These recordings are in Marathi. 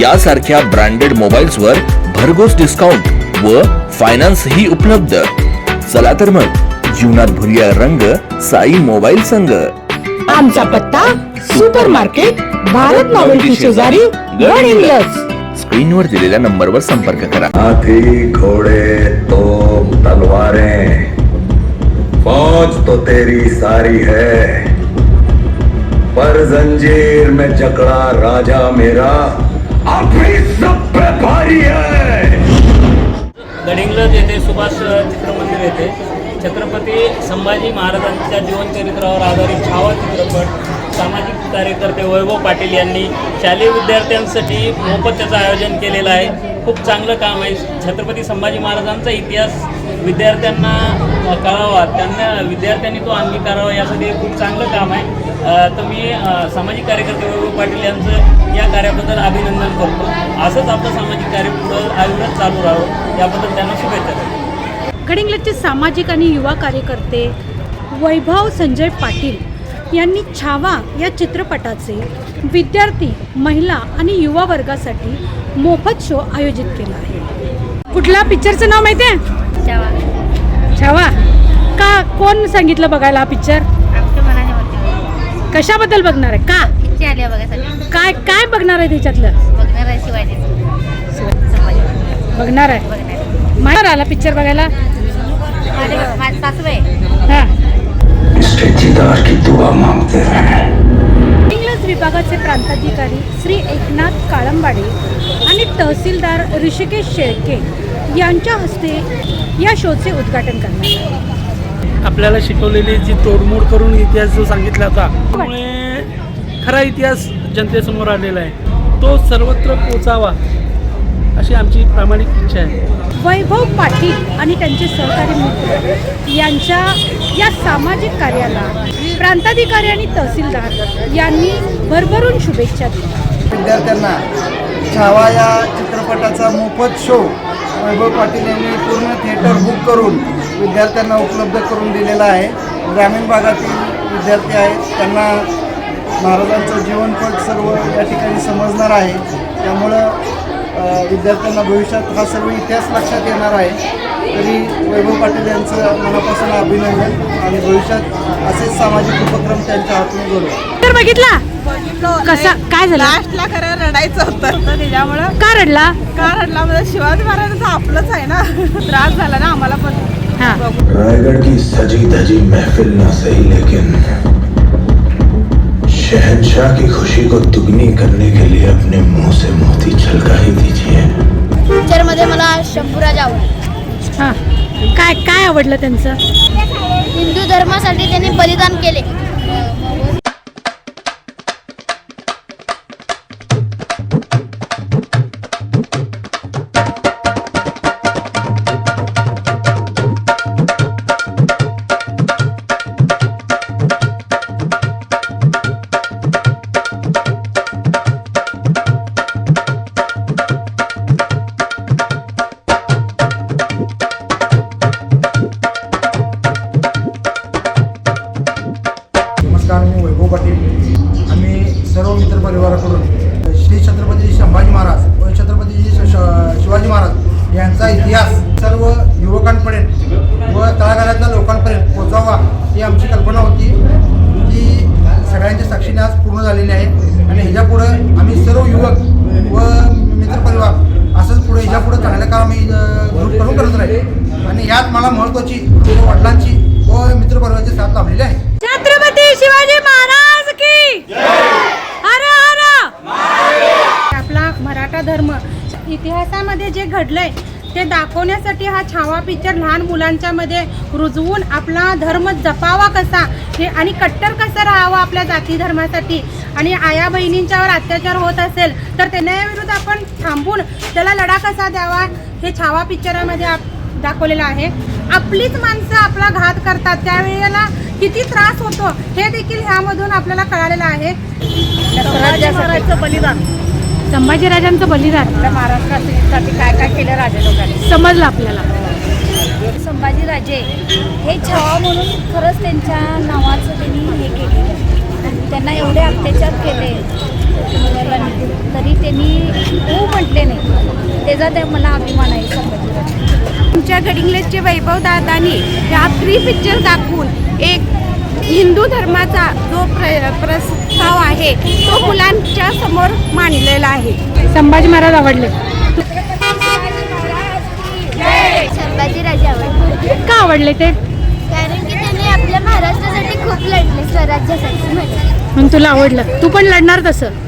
यासारख्या ब्रँडेड मोबाईल्स वर भरघोस डिस्काउंट व फायनान्स ही उपलब्ध. चला तर मग जीवनात भरूया रंग साई मोबाईल संघ. आमचा पत्ता सुपर मार्केट भारत नॉवेल्टी शेजारी गड हिंग्लज स्क्रीनवर दिलेल्या नंबरवर संपर्क करा. हाथी घोड़े तोप तलवारें. फौज तो तेरी सारी है. पर जंजीर में जकड़ा राजा मेरा. अभी सब पे भारी है येथे सुभाष चित्रमंदिर येथे छत्रपती संभाजी महाराजांच्या जीवनचरित्रावर आधारित छावा चित्रपट सामाजिक कार्यकर्ते वैभव पाटील यांनी शालेय विद्यार्थ्यांसाठी मोफत त्याचं आयोजन केलेलं आहे. खूप चांगलं काम आहे. छत्रपती संभाजी महाराजांचा इतिहास विद्यार्थ्यांना कळावा त्यांना विद्यार्थ्यांनी तो अंगीकारावा यासाठी खूप चांगलं काम आहे. तर मी सामाजिक कार्यकर्ते वैभव पाटील यांचं या कार्याबद्दल अभिनंदन करतो. असंच आपलं सामाजिक कार्य पुढं आयुर्वेद चालू राहावं याबद्दल त्यांना शुभेच्छा देतो. गडिंग्लजचे सामाजिक आणि युवा कार्यकर्ते वैभव संजय पाटील यांनी छावा या चित्रपटाचे विद्यार्थी महिला आणि युवा वर्गासाठी मोफत शो आयोजित केला आहे. कुठल्या पिक्चरचं नाव माहिती आहे छावा का? कोण सांगितलं बघायला हा पिक्चर आमच्या मनाने होते. कशाबद्दल बघणार आहे? का? आली आहे बघायसाठी काय काय बघणार आहे त्याच्यातलं? बघणार आहे शिवाजी. संभाजी बघणार आहे. बघणार माहिती आला पिक्चर बघायला? अरे माझी सासूबाई. हां. इसके दीदार की दुआ मांगते रहे। विभागाचे प्रांताधिकारी श्री एकनाथ काळंबाडे आणि तहसीलदार ऋषिकेश शेळके यांच्या हस्ते या शोचे उद्घाटन करण्यात आपल्याला शिकवलेली जी तोडमोड करून इतिहास जो सांगितला होता त्यामुळे खरा इतिहास जनतेसमोर आलेला आहे. तो सर्वत्र पोचावा. अशी आमची प्रामाणिक इच्छा आहे. वैभव पाटील आणि त्यांचे सहकारी मित्र यांच्या या सामाजिक कार्याला प्रांताधिकारी आणि तहसीलदार यांनी भरभरून शुभेच्छा दिल्या. विद्यार्थ्यांना छावा या चित्रपटाचा मोफत शो वैभव पाटील यांनी पूर्ण थिएटर बुक करून विद्यार्थ्यांना उपलब्ध करून दिलेला आहे. ग्रामीण भागातील विद्यार्थी आहेत त्यांना महाराजांचं जीवनपट सर्व या ठिकाणी समजणार आहे. त्यामुळं विद्यार्थ्यांना भविष्यात हा सर्व इतिहास लक्षात येणार आहे. तरी वैभव पाटील यांचं मनापासून अभिनंदन आणि भविष्यात असेच सामाजिक उपक्रम त्यांच्या हातून घडू. तर बघितला? कसा काय झालं? लास्टला खरं रडायचं होतं. तर त्याच्यामुळं? का रडला? का रडला? म्हणजे शिवाजी महाराजांचं आपलंच आहे ना. त्रास झाला ना आम्हाला पण. हा. रायगढ़ की सजी धजी महफिल ना सही लेकिन शहनशाह की खुशी को दुगनी करने के लिए अपने मुंह से मोती छलका ही दीजिए। पिक्चरमध्ये मला शंभूराज आवडला. हा. काय काय आवडलं त्यांचं? हिंदू धर्मासाठी त्यांनी बलिदान केले. पाटील. आम्ही सर्व मित्रपरिवाराकडून श्री छत्रपती संभाजी महाराज व छत्रपती श- शिवाजी महाराज यांचा इतिहास सर्व युवकांपर्यंत व तळागाळातल्या लोकांपर्यंत पोचावा ही आमची कल्पना होती. ती सगळ्यांच्या साक्षीने आज पूर्ण झालेली आहे. आणि ह्याच्यापुढं आम्ही सर्व युवक व मित्रपरिवार असंच पुढे ह्याच्यापुढं चांगलं काम आम्ही करून करत राहील. आणि यात मला महत्त्वाची वडिलांची व मित्रपरिवाराची साथ लाभलेली आहे छत्रपती शिवाजी महाराज की हर हर! आपला मराठा धर्म इतिहासामध्ये जे घडलंय ते दाखवण्यासाठी हा छावा पिक्चर लहान मुलांच्या मध्ये रुजवून आपला धर्म जपावा कसा हे आणि कट्टर कसं राहावं आपल्या जाती धर्मासाठी आणि आया बहिणींच्यावर अत्याचार होत असेल तर त्यांना विरुद्ध आपण थांबून त्याला लढा कसा द्यावा हे छावा पिक्चरामध्ये आप दाखवलेलं आहे. आपलीच माणसं आपला घात करतात. त्यावेळेला किती त्रास होतो हे देखील ह्यामधून आपल्याला कळालेलं आहे. स्वराज्याचं बलिदान. संभाजीराजांचं बलिदान. आपल्या महाराष्ट्रासाठी काय काय केलं राजे लोकांनी? समजलं आपल्याला. संभाजीराजे हे छावा म्हणून खरंच त्यांच्या नावाचं त्यांनी हे केलेलं त्यांना एवढे अत्याचार केले. तरी त्यांनी हो म्हटले नाही. त्याचा त्या मला अभिमान आहे. तुमच्या गडिंग्लजचे वैभव दादानी या थ्री पिक्चर दाखवून एक हिंदू धर्माचा जो प्र प्रस्ताव आहे तो मुलांच्या समोर मांडलेला आहे. संभाजी महाराज आवडले. संभाजीराजे आवडले. का आवडले ते? कारण की त्यांनी आपल्या महाराष्ट्रासाठी खूप लढले स्वराज्यासाठी. म्हणजे म्हणून तुला आवडलं. तू पण लढणार तसं.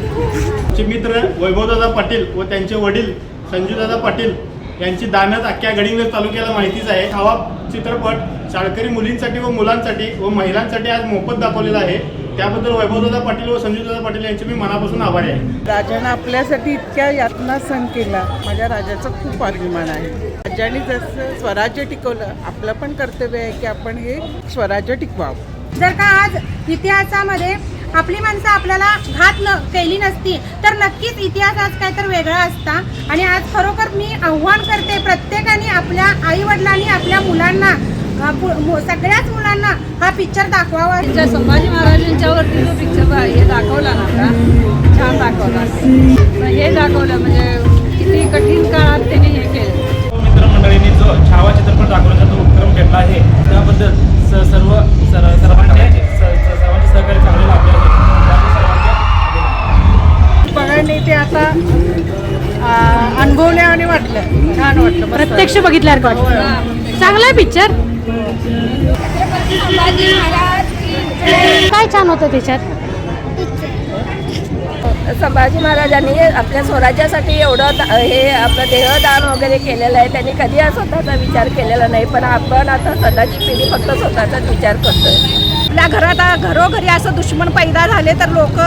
मित्र वैभवदादा पाटील व त्यांचे वडील संजूदादा पाटील यांची दानत अख्ख्या गडिंग्लज तालुक्याला माहितीच आहे. हा चित्रपट शाळकरी मुलींसाठी व मुलांसाठी व महिलांसाठी आज मोफत दाखवलेला आहे. त्याबद्दल वैभवदादा पाटील व संजूदादा पाटील यांचे मी मनापासून आभारी आहे. राजानं आपल्यासाठी इतक्या यातना सहन केला. माझ्या राजाचा खूप अभिमान आहे. राजाने जसं स्वराज्य टिकवलं आपलं पण कर्तव्य आहे की आपण हे स्वराज्य टिकवावं. जर का आज इतिहासामध्ये आपली माणसं आपल्याला घात न केली नसती. तर नक्कीच इतिहास आज काय तर वेगळा असता. आणि आज खरोखर मी आव्हान करते प्रत्येकाने आपल्या आई वडिलांनी आपल्या मुलांना सगळ्याच मुलांना हा पिक्चर दाखवावा. संभाजी महाराजांच्यावरती जो पिक्चर हे दाखवला ना का छान दाखवला. हे दाखवलं म्हणजे किती कठीण काळात त्यांनी हे केलं. मित्रमंडळींनी जो छावा चित्रपट दाखवण्याचा जो उपक्रम घेतला आहे त्याबद्दल स- सर्व सर्वांचे बघितल्यावर वाटतं चांगला आहे पिक्चर संभाजी महाराज काय छान होतं त्याच्यात? संभाजी महाराजांनी आपल्या स्वराज्यासाठी एवढं दा- हे आपलं देहदान वगैरे केलेलं आहे. त्यांनी कधी हा स्वतःचा विचार केलेला नाही पण आपण आता सध्याची पिढी फक्त स्वतःचाच विचार करतोय. आपल्या घरात आ- घरोघरी असं दुश्मन पैदा झाले तर लोक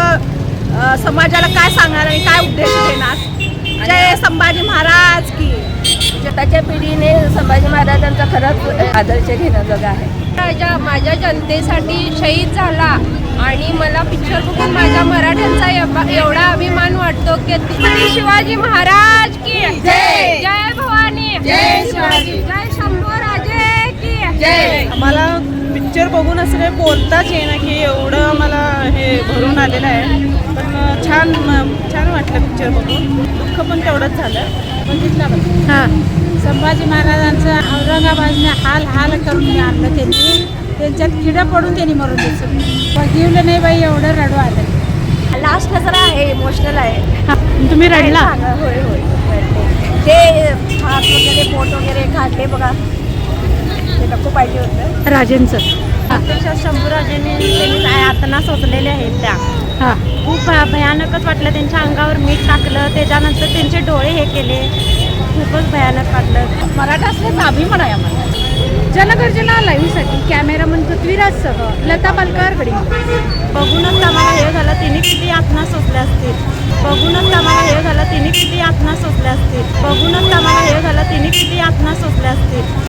समाजाला काय सांगणार आणि काय उद्देश देणार? जय संभाजी महाराज की. त्याच्या पिढीने संभाजी महाराजांचा खरंच आदर्श घेणं जग आहे. माझ्या माझ्या जनतेसाठी शहीद झाला आणि मला पिक्चर बघून माझ्या मराठ्यांचा एव- एवढा अभिमान वाटतो की शिवाजी महाराज की जय! जय भवानी! जय शिवाजी! जय शंभूराजे की जय! आम्हाला पिक्चर बघून असं काही बोलताच येईना की एवढं आम्हाला हे भरून आलेलं आहे. पण छान छान वाटलं पिक्चर बघून. दुःख पण तेवढंच झालं. बघितलं बघ हां. संभाजी महाराजांचं औरंगाबादने हाल हाल करून आणलं त्यांनी. त्यांच्यात किडं पडून त्यांनी मरून द्यायचं बघिवलं नाही बाई एवढं रडू आलं. लास्ट जरा आहे इमोशनल आहे. तुम्ही रडला? होय होय ते हात वगैरे पोट वगैरे काढले बघा. ते नको पाहिजे होतं. राजेंचं. प्रत्यक्षात शंभूराजेने त्यांनी यातना सोचलेल्या आहेत त्या. हां. खूप भयानकच वाटलं. त्यांच्या अंगावर मीठ टाकलं. त्याच्यानंतर त्यांचे डोळे हे केले. खूपच भयानक वाटलं. मराठा असल्याचा अभिमान आहे आम्हाला जनगर्जना लाईव्हसाठी कॅमेरामन पृथ्वीराजसह लता पालकर गडी बघूनच आम्हाला हे झालं. तिने किती यातना सोचल्या असतील. बघूनच आम्हाला हे झालं. तिने किती यातना सोचल्या असतील. बघूनच आम्हाला हे झालं. तिने किती यातना सोचल्या असतील.